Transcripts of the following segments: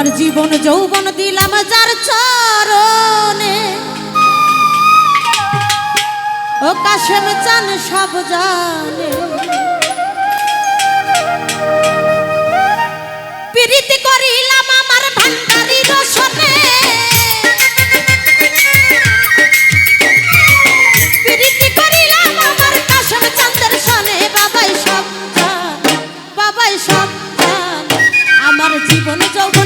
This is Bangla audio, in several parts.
আমার জীবন যৌবন দিলাম যার চরণে। ও কাশেম চান সব জানে। প্রীতি করিলাম আমার ভান্ডারি রসনে প্রীতি করিলাম বাবাই সব জানে। আমার জীবন যৌবন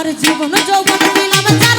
আমার জীবন যৌবন দিলাম তার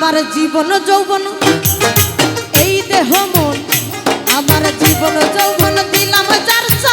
আমার জীবন যৌবন এই দেহ মন আমার জীবন যৌবন দিলাম চারশো